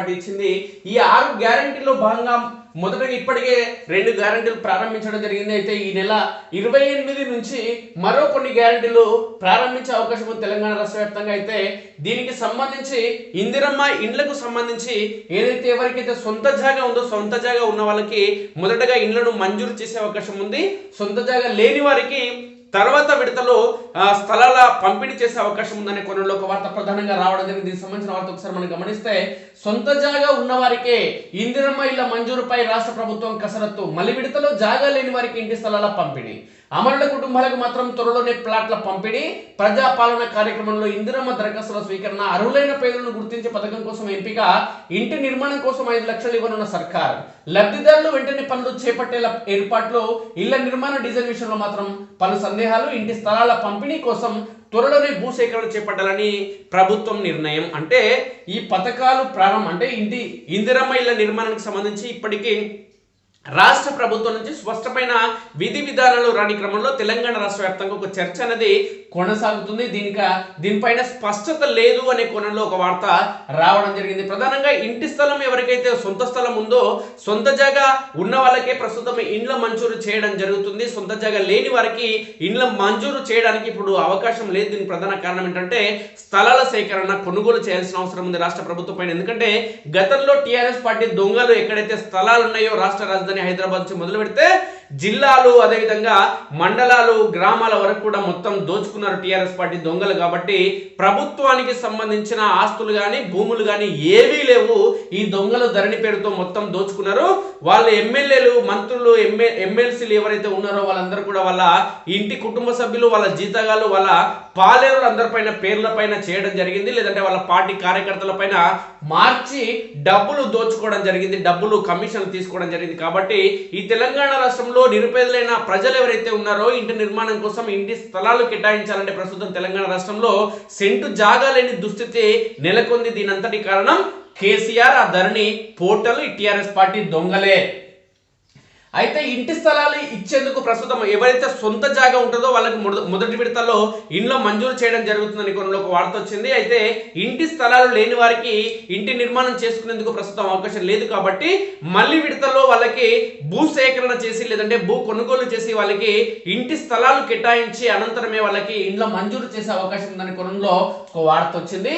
Party ఇచ్చింది ఈ ఆరు గ్యారంటీలో భాగంగా మొదటగా ఇప్పటికే రెండు గ్యారంటీలు ప్రారంభించడం జరిగింది. అయితే ఈ నెల ఇరవై ఎనిమిది నుంచి మరో కొన్ని గ్యారంటీలు ప్రారంభించే అవకాశం ఉంది తెలంగాణ రాష్ట్ర వ్యాప్తంగా. అయితే దీనికి సంబంధించి ఇందిరమ్మ ఇండ్లకు సంబంధించి ఏదైతే ఎవరికైతే సొంత జాగా ఉందో సొంత జాగా ఉన్న వాళ్ళకి మొదటగా ఇండ్లను మంజూరు చేసే అవకాశం ఉంది. సొంత జాగా లేని వారికి తర్వాత విడతలో స్థలాల పంపిణీ చేసే అవకాశం ఉందనే కొనలో ఒక వార్త ప్రధానంగా రావడం జరిగింది. దీనికి సంబంధించిన వార్త ఒకసారి మనం గమనిస్తే సొంత జాగా ఉన్నవారికే ఇందిరమ్మ ఇళ్ళ మంజూరుపై రాష్ట్ర ప్రభుత్వం కసరత్తు మలి విడతలో జాగా లేని వారికి ఇంటి స్థలాల పంపిణీ. అమరుల కుటుంబాలకు మాత్రం త్వరలోనే ప్లాట్ల పంపిణీ. ప్రజాపాలన కార్యక్రమంలో ఇందిరమ్మ దరఖాస్తుల స్వీకరణ అర్హులైన పేదలను గుర్తించే పథకం కోసం ఎంపిక ఇంటి నిర్మాణం కోసం ఐదు లక్షలు ఇవ్వనున్న సర్కార్. లబ్ధిదారులు వెంటనే పనులు చేపట్టేలా ఏర్పాట్లు ఇళ్ళ నిర్మాణ డిజైన్ విషయంలో మాత్రం పలు సందేహాలు ఇంటి స్థలాల పంపిణీ కోసం త్వరలోనే భూసేకరణ చేపట్టాలని ప్రభుత్వం నిర్ణయం. అంటే ఈ పథకాలు ప్రారంభం అంటే ఇంటి ఇందిరమ్మ ఇళ్ళ నిర్మాణానికి సంబంధించి ఇప్పటికీ రాష్ట్ర ప్రభుత్వం నుంచి స్పష్టమైన విధి విధానాలు రాని క్రమంలో తెలంగాణ రాష్ట్ర వ్యాప్తంగా ఒక చర్చ అనేది కొనసాగుతుంది. దీనిక దీనిపైన స్పష్టత లేదు అనే కోణంలో ఒక వార్త రావడం జరిగింది. ప్రధానంగా ఇంటి స్థలం ఎవరికైతే సొంత స్థలం ఉందో సొంత జాగా ఉన్న వాళ్ళకే ప్రస్తుతం ఇండ్ల మంజూరు చేయడం జరుగుతుంది. సొంత జాగా లేని వారికి ఇండ్ల మంజూరు చేయడానికి ఇప్పుడు అవకాశం లేదు. దీనికి ప్రధాన కారణం ఏంటంటే స్థలాల సేకరణ కొనుగోలు చేయాల్సిన అవసరం ఉంది రాష్ట్ర ప్రభుత్వం పైన. ఎందుకంటే గతంలో టీఆర్ఎస్ పార్టీ దొంగలు ఎక్కడైతే స్థలాలు ఉన్నాయో రాష్ట్ర రాజధాని హైదరాబాద్ నుంచి మొదలు పెడితే జిల్లాలు అదేవిధంగా మండలాలు గ్రామాల వరకు కూడా మొత్తం దోచుకున్నారు టీఆర్ఎస్ పార్టీ దొంగలు కాబట్టి ప్రభుత్వానికి సంబంధించిన ఆస్తులు కానీ భూములు కానీ ఏవీ లేవు. ఈ దొంగలు ధరణి పేరుతో మొత్తం దోచుకున్నారు. వాళ్ళ ఎమ్మెల్యేలు మంత్రులు ఎమ్మె ఎమ్మెల్సీలు ఎవరైతే ఉన్నారో వాళ్ళందరూ కూడా వాళ్ళ ఇంటి కుటుంబ సభ్యులు వాళ్ళ జీతగాలు వాళ్ళ పాలేరులు అందరిపైన పేర్ల పైన చేయడం జరిగింది. లేదంటే వాళ్ళ పార్టీ కార్యకర్తల పైన మార్చి డబ్బులు దోచుకోవడం జరిగింది. డబ్బులు కమిషన్ తీసుకోవడం జరిగింది కాబట్టి ఈ తెలంగాణ రాష్ట్రంలో నిరుపేదలైన ప్రజలు ఎవరైతే ఉన్నారో ఇంటి నిర్మాణం కోసం ఇంటి స్థలాలు కేటాయించాలంటే ప్రస్తుతం తెలంగాణ రాష్ట్రంలో సెంటు జాగా లేని దుస్థితి నెలకొంది. దీనంతటి కారణం కేసీఆర్. ఆ ధరణి పోర్టల్ టిఆర్ఎస్ పార్టీ దొంగలే. అయితే ఇంటి స్థలాలు ఇచ్చేందుకు ప్రస్తుతం ఎవరైతే సొంత జాగా ఉంటుందో వాళ్ళకి మొదటి విడతలో ఇంట్లో మంజూరు చేయడం జరుగుతుందని కొన్ని ఒక వార్త వచ్చింది. అయితే ఇంటి స్థలాలు లేని వారికి ఇంటి నిర్మాణం చేసుకునేందుకు ప్రస్తుతం అవకాశం లేదు కాబట్టి మళ్ళీ విడతలో వాళ్ళకి భూ సేకరణ చేసి లేదంటే భూ కొనుగోలు చేసి వాళ్ళకి ఇంటి స్థలాలు కేటాయించి అనంతరమే వాళ్ళకి ఇంట్లో మంజూరు చేసే అవకాశం ఉందని కొనంలో ఒక వార్త వచ్చింది.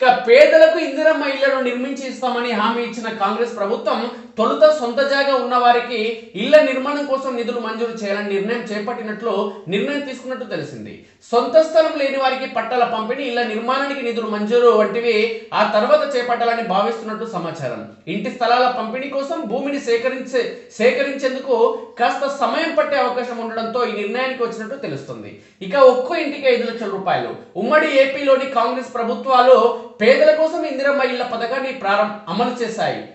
ఇక పేదలకు ఇందిరమ్మ ఇళ్ళను నిర్మించి ఇస్తామని హామీ ఇచ్చిన కాంగ్రెస్ ప్రభుత్వం తొలుత సొంత జాగా ఉన్న వారికి ఇళ్ళ నిర్మాణం కోసం నిధులు మంజూరు చేయాలని నిర్ణయం చేపట్టినట్లు నిర్ణయం తీసుకున్నట్టు తెలిసింది. సొంత స్థలం లేని వారికి పట్టాల పంపిణీ ఇళ్ళ నిర్మాణానికి నిధులు మంజూరు వంటివి ఆ తర్వాత చేపట్టాలని భావిస్తున్నట్టు సమాచారం. ఇంటి స్థలాల పంపిణీ కోసం భూమిని సేకరించే సేకరించేందుకు కాస్త సమయం పట్టే అవకాశం ఉండడంతో ఈ నిర్ణయానికి వచ్చినట్టు తెలుస్తుంది. ఇక ఒక్కో ఇంటికి ఐదు లక్షల రూపాయలు. ఉమ్మడి ఏపీలోని కాంగ్రెస్ ప్రభుత్వాలు పేదల కోసం ఇందిరమ్మ ఇళ్ళ పథకాన్ని ప్రారంభ అమలు చేశాయి.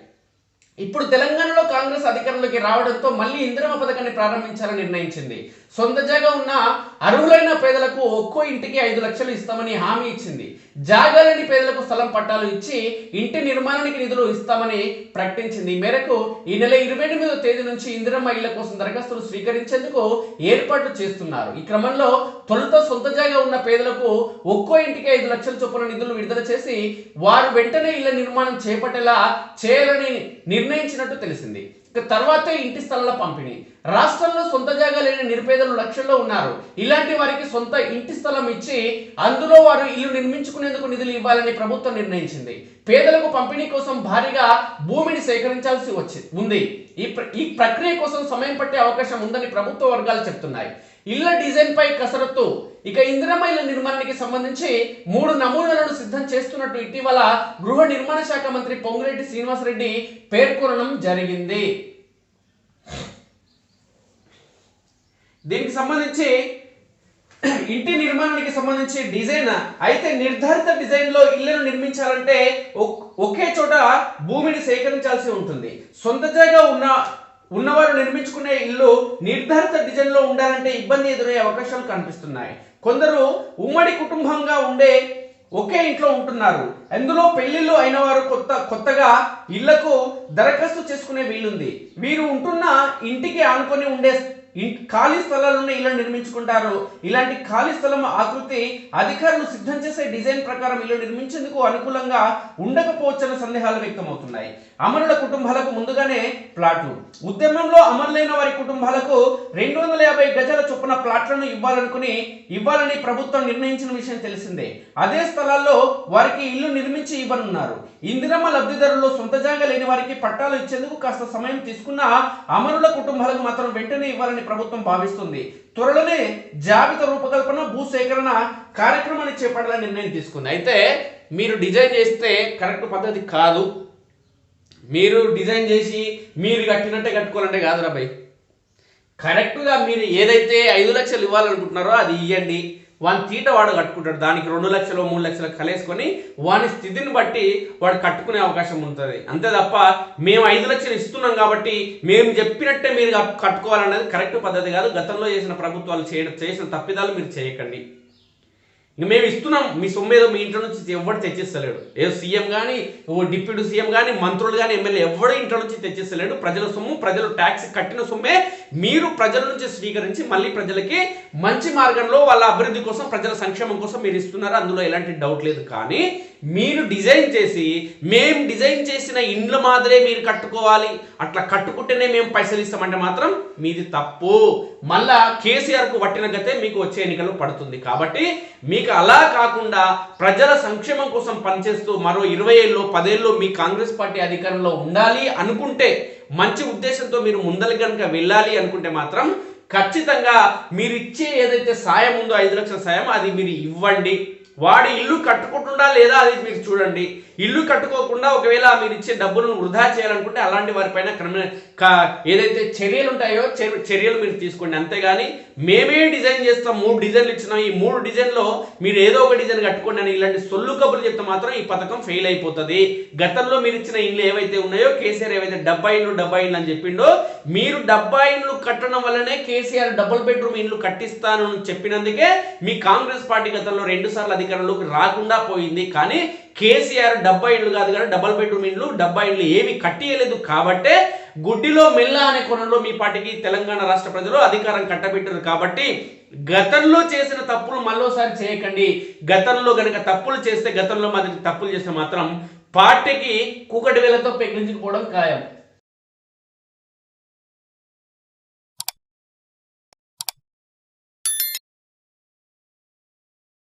ఇప్పుడు తెలంగాణలో కాంగ్రెస్ అధికారంలోకి రావడంతో మళ్ళీ ఇందిరమ్మ పథకాన్ని ప్రారంభించాలని నిర్ణయించింది. సొంత జాగా ఉన్న అర్హులైన పేదలకు ఒక్కో ఇంటికి ఐదు లక్షలు ఇస్తామని హామీ ఇచ్చింది. జాగాలని పేదలకు స్థలం పట్టాలు ఇచ్చి ఇంటి నిర్మాణానికి నిధులు ఇస్తామని ప్రకటించింది. ఈ మేరకు ఈ నెల ఇరవై ఎనిమిదో తేదీ నుంచి ఇందిరమ్మ ఇళ్ళ కోసం దరఖాస్తులు స్వీకరించేందుకు ఏర్పాట్లు చేస్తున్నారు. ఈ క్రమంలో తొలుత సొంత జాగా ఉన్న పేదలకు ఒక్కో ఇంటికి ఐదు లక్షల చొప్పున నిధులు విడుదల చేసి వారు వెంటనే ఇళ్ళ నిర్మాణం చేపట్టేలా చేయాలని నిర్ణయించినట్టు తెలిసింది. తర్వాతే ఇంటి స్థలాల పంపిణీ. రాష్ట్రంలో సొంత జాగా లేని నిరుపేదలు లక్షల్లో ఉన్నారు. ఇలాంటి వారికి సొంత ఇంటి స్థలం ఇచ్చి అందులో వారు ఇల్లు నిర్మించుకునేందుకు నిధులు ఇవ్వాలని ప్రభుత్వం నిర్ణయించింది. పేదలకు పంపిణీ కోసం భారీగా భూమిని సేకరించాల్సి వచ్చి ఉంది. ఈ ప్ర- ఈ ప్రక్రియ కోసం సమయం పట్టే అవకాశం ఉందని ప్రభుత్వ వర్గాలు చెప్తున్నాయి. ఇళ్ళ డిజైన్ పై కసరత్తు ఇక ఇందిరమ్మ నిర్మాణానికి సంబంధించి మూడు నమూనాలను సిద్ధం చేస్తున్నట్టు ఇటీవల గృహ నిర్మాణ శాఖ మంత్రి పొంగులేటి శ్రీనివాసరెడ్డి పేర్కొనడం జరిగింది. దీనికి సంబంధించి ఇంటి నిర్మాణానికి సంబంధించి డిజైన్ అయితే నిర్ధారిత డిజైన్లో ఇళ్ళను నిర్మించాలంటే ఒకే చోట భూమిని సేకరించాల్సి ఉంటుంది. సొంత జాగా ఉన్న ఉన్నవారు నిర్మించుకునే ఇల్లు నిర్ధారిత డిజైన్లో ఉండాలంటే ఇబ్బంది ఎదురయ్యే అవకాశాలు కనిపిస్తున్నాయి. కొందరు ఉమ్మడి కుటుంబంగా ఉండే ఒకే ఇంట్లో ఉంటున్నారు. అందులో పెళ్ళిళ్ళు అయిన వారు కొత్త కొత్తగా ఇళ్ళకు దరఖాస్తు చేసుకునే వీలుంది. వీరు ఉంటున్న ఇంటికి ఆనుకొని ఉండే ఖాళీ స్థలాలను ఇల్లు నిర్మించుకుంటారు. ఇలాంటి ఖాళీ స్థలం ఆకృతి అధికారులు సిద్ధం చేసే డిజైన్ ప్రకారం ఇల్లు నిర్మించేందుకు అనుకూలంగా ఉండకపోవచ్చన్న సందేహాలు వ్యక్తమవుతున్నాయి. అమరుల కుటుంబాలకు ముందుగానే ప్లాట్లు ఉద్యమంలో అమరులైన వారి కుటుంబాలకు రెండు వందల యాభై గజాల చొప్పున ప్లాట్లను ఇవ్వాలనుకుని ఇవ్వాలని ప్రభుత్వం నిర్ణయించిన విషయం తెలిసిందే. అదే స్థలాల్లో వారికి ఇల్లు నిర్మించి ఇవ్వనున్నారు. ఇందిరమ్మ లబ్ధిదారుల్లో సొంత జాగా లేని వారికి పట్టాలు ఇచ్చేందుకు కాస్త సమయం తీసుకున్న అమరుల కుటుంబాలకు మాత్రం వెంటనే ఇవ్వాలని ప్రభుత్వం భావిస్తుంది. త్వరలోనే జాబితా రూపకల్పన భూసేకరణ కార్యక్రమాన్ని చేపట్టాలని నిర్ణయం తీసుకుంది. అయితే మీరు డిజైన్ చేస్తే కరెక్ట్ పద్ధతి కాదు. మీరు డిజైన్ చేసి మీరు కట్టినట్టే కట్టుకోవాలంటే కాదురా భయ్. కరెక్ట్గా మీరు ఏదైతే ఐదు లక్షలు ఇవ్వాలనుకుంటున్నారో అది ఇవ్వండి వాని తీట వాడు కట్టుకుంటాడు. దానికి రెండు లక్షలు మూడు లక్షలు కలేసుకొని వాని స్థితిని బట్టి వాడు కట్టుకునే అవకాశం ఉంటుంది. అంతే తప్ప మేము ఐదు లక్షలు ఇస్తున్నాం కాబట్టి మేము చెప్పినట్టే మీరు కట్టుకోవాలనేది కట్టుకోవాలన్నది కరెక్ట్ పద్ధతి కాదు. గతంలో చేసిన ప్రభుత్వాలు చేయడం చేసిన తప్పిదాలు మీరు చేయకండి. ఇంక మేము ఇస్తున్నాం మీ సొమ్ము ఏదో మీ ఇంట్లో నుంచి ఎవడు తెచ్చిస్తలేడు. ఏదో సీఎం కానీ ఓ డిప్యూటీ సీఎం కానీ మంత్రులు కానీ ఎమ్మెల్యే ఎవడు ఇంట్లో నుంచి తెచ్చిస్తలేడు. ప్రజల సొమ్ము ప్రజలు ట్యాక్స్ కట్టిన సొమ్మే మీరు ప్రజల నుంచి స్వీకరించి మళ్ళీ ప్రజలకి మంచి మార్గంలో వాళ్ళ అభివృద్ధి కోసం ప్రజల సంక్షేమం కోసం మీరు ఇస్తున్నారు. అందులో ఎలాంటి డౌట్ లేదు. కానీ మీరు డిజైన్ చేసి మేము డిజైన్ చేసిన ఇండ్ల మాదిరే మీరు కట్టుకోవాలి. అట్లా కట్టుకుంటేనే మేము పైసలు ఇస్తామంటే మాత్రం మీది తప్పు. మళ్ళా కేసీఆర్కు పట్టిన గతే మీకు వచ్చే ఎన్నికలు పడుతుంది. కాబట్టి మీకు అలా కాకుండా ప్రజల సంక్షేమం కోసం పనిచేస్తూ మరో ఇరవై ఏళ్ళు పదేళ్ళు మీ కాంగ్రెస్ పార్టీ అధికారంలో ఉండాలి అనుకుంటే మంచి ఉద్దేశంతో మీరు ముందలు కనుక వెళ్ళాలి అనుకుంటే మాత్రం ఖచ్చితంగా మీరు ఇచ్చే ఏదైతే సాయం ఉందో ఐదు లక్షల సాయం అది మీరు ఇవ్వండి. వాడి ఇల్లు కట్టుకుంటుండా లేదా అది మీరు చూడండి. ఇల్లు కట్టుకోకుండా ఒకవేళ మీరు ఇచ్చే డబ్బులను వృధా చేయాలనుకుంటే అలాంటి వారిపైన క్రిమినల్ ఏదైతే చర్యలు ఉంటాయో చర్య- చర్యలు మీరు తీసుకోండి. అంతేగాని మేమే డిజైన్ చేస్తాం మూడు డిజైన్లు ఇచ్చినాం. ఈ మూడు డిజైన్లో మీరు ఏదో ఒక డిజైన్ కట్టుకోండి అని ఇలాంటి సొల్లు కబుర్లు చెప్తే మాత్రం ఈ పథకం ఫెయిల్ అయిపోతుంది. గతంలో మీరు ఇచ్చిన ఇల్లు ఏవైతే ఉన్నాయో కేసీఆర్ ఏవైతే డబ్బా ఇండ్లు డబ్బా ఇల్లు అని చెప్పిండో మీరు డబ్బా ఇండ్లు కట్టడం వల్లనే కేసీఆర్ డబుల్ బెడ్రూమ్ ఇల్లు కట్టిస్తాను చెప్పినందుకే మీ కాంగ్రెస్ పార్టీ గతంలో రెండు సార్లు అధికారంలోకి రాకుండా పోయింది. కానీ కేసీఆర్ డబ్బా ఇల్లు కాదు కానీ డబల్ బెడ్రూమ్ ఇండ్లు డబ్బా ఇండ్లు ఏమి కట్టియలేదు కాబట్టే గుడ్డిలో మెల్ల అనే కొనంలో మీ పార్టీకి తెలంగాణ రాష్ట్ర ప్రజలు అధికారం కట్టబెట్టారు కాబట్టి గతంలో చేసిన తప్పులు మరోసారి చేయకండి. గతంలో గనక తప్పులు చేస్తే గతంలో మాదిరి తప్పులు చేస్తే మాత్రం పార్టీకి కూకటి వేలతో పెగిలించుకుపోవడం ఖాయం.